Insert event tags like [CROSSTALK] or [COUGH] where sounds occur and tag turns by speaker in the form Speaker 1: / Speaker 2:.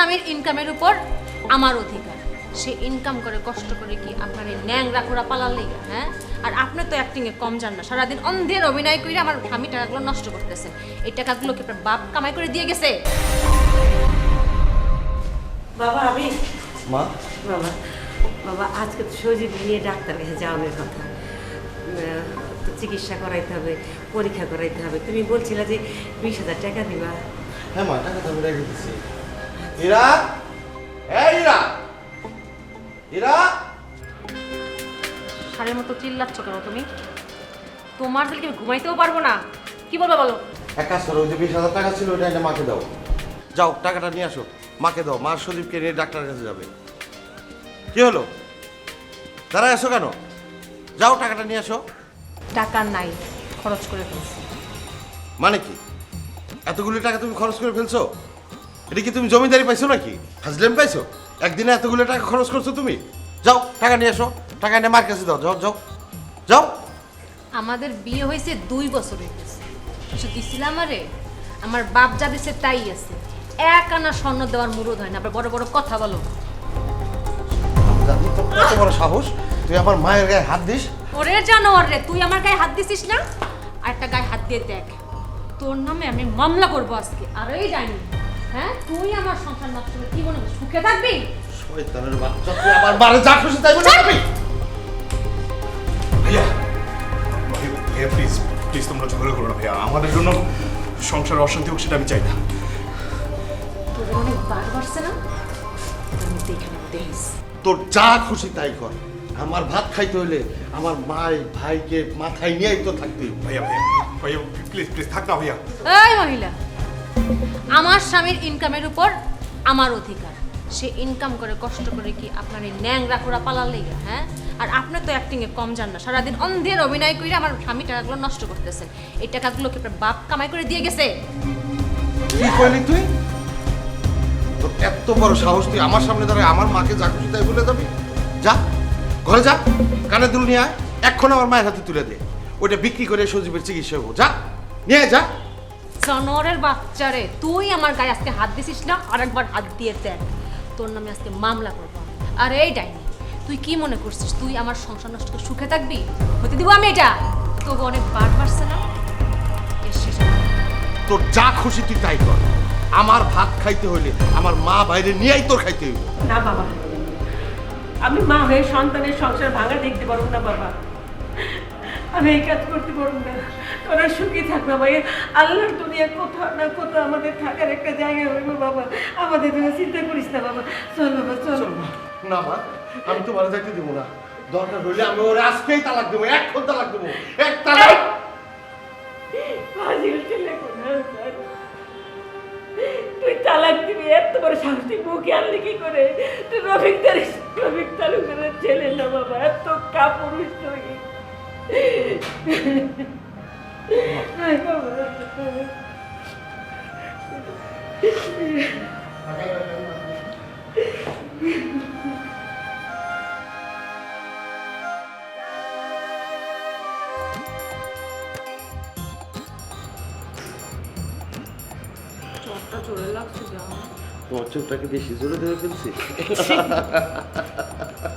Speaker 1: স্বামীর ইনকামের উপর আমার অধিকার। সে ইনকাম করে কষ্ট করে কি আপনার এই ন্যাংরা ঘোরা পালার লেগে হ্যাঁ? আর আপনি তো অ্যাক্টিংয়ে কম যান না। সারাদিন অন্ধের অভিনয় করে আমার স্বামী টাকাগুলো নষ্ট করতেছেন। এই টাকাগুলো কি আপনার বাপ কামাই করে দিয়ে গেছে।
Speaker 2: বাবা আমি
Speaker 3: মা?
Speaker 2: বাবা বাবা আজকে তো সজীব নিয়ে ডাক্তার কাছে যাওয়ার কথা। চিকিৎসা করাইতে হবে পরীক্ষা করাইতে হবে। তুমি বলছিলা যে বিশ হাজার টাকা দিবা।
Speaker 3: হ্যাঁ মা টাকা তো আমি রেখে দিচ্ছি ইরা? এই ইরা! ইরা?
Speaker 1: সারের মতো চিল্লাচ্ছ কেন তুমি? তোমার দিলকে ঘুমাইতেও পারব না। কি বলব বলো?
Speaker 3: এক কাজ করো ওই যে বিশ হাজার টাকা ছিল ওইটা একটা মাকে দাও। যাও টাকাটা নিয়ে আসো। মাকে দাও মা সদীপকে নিয়ে ডাক্তারের কাছে যাবে। কি হলো? দাঁড়া এসো কেন? যাও টাকাটা নিয়ে আসো।
Speaker 1: টাকা নাই খরচ করে ফেলছি।
Speaker 3: মানে কি? এতগুলো টাকা তুমি খরচ করে ফেলছো? এটা কি তুমি জমিদারি পাইছো নাকি? হাজলেম পাইছো? একদিনে এতগুলো টাকা খরচ করছ তুমি? যাও টাকা নিয়ে আসো। টাকা নিয়ে মার কাছে দাও যাও যাও। যাও।
Speaker 1: আমাদের বিয়ে হয়েছে দুই বছর হয়ে গেছে কিছু দিছিলাম আরে আমার বাপ যা দিছে তাই আছে। এক আনা স্বর্ণ দেওয়ার মুরদ হয় না। আবার বড় বড় কথা বলো।
Speaker 3: তোর কত বড় সাহস? তুই আমার মায়ের গায়ে হাত দিস।
Speaker 1: ওরে জানোয়ার রে তুই আমার গায়ে হাত দিছিস না? আর একটা গায়ে হাত দিয়ে দেখ। তোর নামে আমি মামলা করব আজকে। আর এই জানি হ্যাঁ তুই আমার সংসার নষ্ট করে কি মনে হয়, সুখে থাকবি?
Speaker 3: শয়তানের বাচ্চা তুই আমার বারে যা খুশি তাই বলে যাবি।
Speaker 4: ভাইয়া ভাইয়া ভাইয়া প্লিজ প্লিজ তোমরা ঝগড়া করো না ভাইয়া। আমাদের জন্য সংসার অশান্তি হোক সেটা আমি চাই না।
Speaker 1: তোর অনেক বার বাড়ছে না? আমি দেখে নেব দেখিস
Speaker 3: তোর যা খুশি তাই কর। আমার ভাত খাইতে হইলে আমার মাই ভাইকে মাথায় নিয়েই তো থাকতে হইবে।
Speaker 4: ভাইয়া ভাইয়া ভাইয়া প্লিজ প্লিজ থাক না ভাইয়া।
Speaker 1: এই মহিলা আমার স্বামীর ইনকামের উপর আমার অধিকার। সে ইনকাম করে, কষ্ট করে কি আপনার এই ন্যাংরা খোরা পালার হ্যাঁ? আর আপনি তো অ্যাক্টিংয়ে কম যান না। সারাদিন অন্ধের অভিনয় করে আমার স্বামী টাকাগুলো নষ্ট করতেছেন এই টাকাগুলো কি আপনার বাপ কামাই করে দিয়ে গেছে?
Speaker 3: কি কইলি তুই? তোর এত বড় সাহস, তুই আমার সামনে দাঁড়ায় আমার মাকে যা খুশি তাই বলে যাবি? যা, ঘরে যা, কানে দুল নিয়ে এক্ষণ আমার মায়ের হাতে তুলে দে। ওইটা বিক্রি করে সজীবের চিকিৎসা হব। যা, নিয়ে যা।
Speaker 1: জনরের বাচ্চারে তুই আমার গায়ে আজকে হাত দিছিস না? আরেকবার হাত দিয়ে দেখ। তোর নামে আজকে মামলা করব। আর এই ডাইনি তুই কি মনে করছিস? তুই আমার সংসার নষ্ট করে সুখে থাকবি? হতে দিব আমি এটা? তবু অনেক বার বাড়ছে না
Speaker 3: তোর যা খুশি তুই তাই কর। আমার ভাত খাইতে হইলে আমার মা বাইরে নিয়েই তোর খাইতে হইবে।
Speaker 2: না বাবা আমি মা হয়ে সন্তানের সংসার ভাঙা দেখতে পারব না বাবা। আমি এই কাজ করতে পারব না। তোরা সুখী থাক বাবা আল্লাহর দুনিয়া কোথাও না কোথাও আমাদের থাকার একটা জায়গা হইবে বাবা। আমাদের জন্য চিন্তা করিস না বাবা। চল বাবা চল।
Speaker 3: না মা আমি তোমার যাইতে দেবো না। দরকার হইলে আমি ওর আজকেই তালাক দেবো এখন তালাক দেবো। এক তালাক।
Speaker 2: তুই তালাক দিবি এত বড় সাহস মুখে আনলি কি করে? তুই রফিক রফিক তালুকের ছেলে না বাবা এত কাপুরুষ তুই
Speaker 3: তোমার চোখটাকে বেশি জোরে ধরে ফেলছি [LAUGHS]